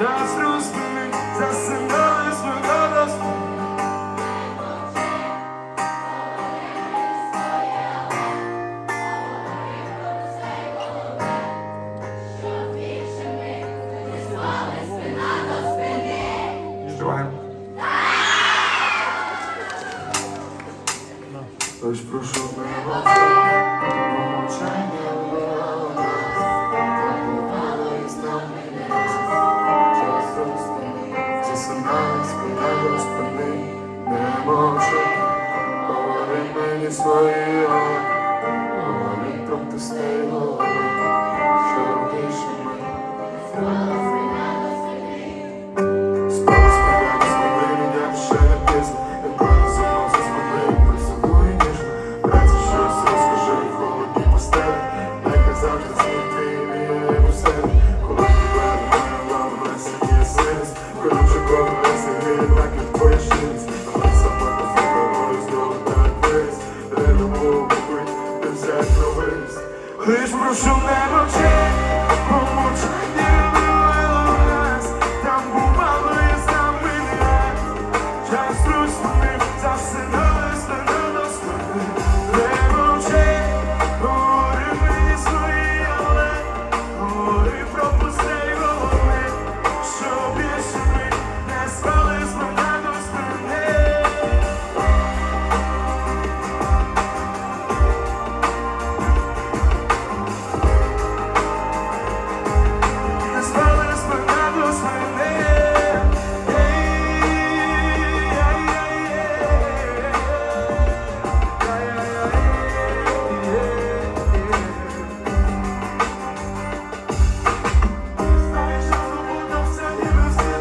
нас розпини, засинали розпини. Співаємо. Лиш прошу мене Засинай, спинай, Не мовчи. Говори мені свої Говори про пустей голови Що більше ми Спали, спали, спали, як ще не пізно. Якої заносить спали, поцілуй ніжно Братці, щось розкажи, холодні постелі. Не казати свій Лиш прошу не мовчи, помовчи, не вбивало нас Там бувало і сам мене, час розпинив